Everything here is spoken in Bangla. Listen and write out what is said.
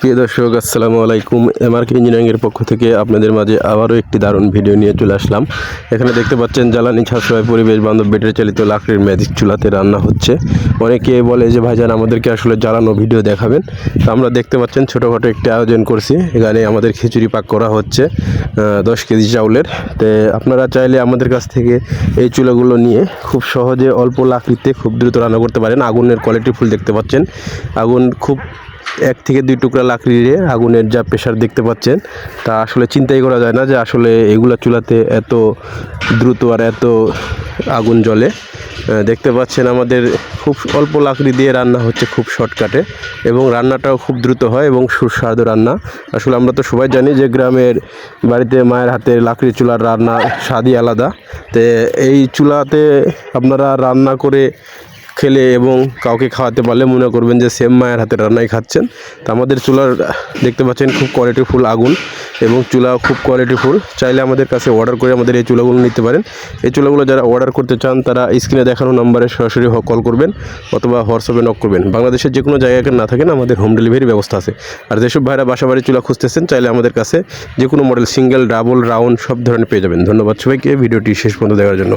প্রিয় দর্শক, আসসালামু আলাইকুম। এমআরকে ইঞ্জিনিয়ারিংয়ের পক্ষ থেকে আপনাদের মাঝে আবারও একটি দারুণ ভিডিও নিয়ে চলে আসলাম। এখানে দেখতে পাচ্ছেন, জ্বালানি সাশ্রয়, পরিবেশ বান্ধব ব্যাটারি চালিত লাকড়ির ম্যাজিক চুলাতে রান্না হচ্ছে। অনেকে বলে যে ভাইজান আমাদেরকে আসলে জ্বালানো ভিডিও দেখাবেন। তো আমরা দেখতে পাচ্ছেন, ছোটোখাটো একটি আয়োজন করছি। এখানে আমাদের খিচুড়ি পাক করা হচ্ছে দশ কেজি চাউলের। তো আপনারা চাইলে আমাদের কাছ থেকে এই চুলাগুলো নিয়ে খুব সহজে অল্প লাকড়িতে খুব দ্রুত রান্না করতে পারেন। আগুনের কোয়ালিটি ফুল দেখতে পাচ্ছেন। আগুন খুব এক থেকে দুই টুকরা লাকড়ি লাকড়িরে আগুনের যা প্রেশার দেখতে পাচ্ছেন, তা আসলে চিন্তাই করা যায় না যে আসলে এগুলা চুলাতে এত দ্রুত আর এত আগুন জ্বলে। দেখতে পাচ্ছেন আমাদের খুব অল্প লাকড়ি দিয়ে রান্না হচ্ছে খুব শর্টকাটে এবং রান্নাটাও খুব দ্রুত হয় এবং সুস্বাদু রান্না। আসলে আমরা তো সবাই জানি যে গ্রামের বাড়িতে মায়ের হাতে লাকড়ি চুলার রান্না স্বাদই আলাদা। তো এই চুলাতে আপনারা রান্না করে খেলে এবং কাউকে খাওয়াতে পারলে মনে করবেন যে সেম মায়ের হাতে রান্নাই খাচ্ছেন। তো আমাদের চুলার, দেখতে পাচ্ছেন খুব কোয়ালিটিফুল আগুন এবং চুলা খুব কোয়ালিটিফুল চাইলে আমাদের কাছে অর্ডার করে আমাদের এই চুলাগুলো নিতে পারেন। এই চুলাগুলো যারা অর্ডার করতে চান, তারা স্ক্রিনে দেখানো নাম্বারে সরাসরি কল করবেন অথবা হোয়াটসঅ্যাপে নক করবেন। বাংলাদেশের যে কোনো জায়গায় না থাকেন, আমাদের হোম ডেলিভারি ব্যবস্থা আছে। আর যেসব ভাইরা বাসাবাড়ি চুলা খুঁজতেছেন, চাইলে আমাদের কাছে যে কোনো মডেল সিঙ্গেল ডাবল রাউন্ড সব ধরনের পেয়ে যাবেন। ধন্যবাদ সবাইকে, ভিডিওটি শেষ পর্যন্ত দেখার জন্য।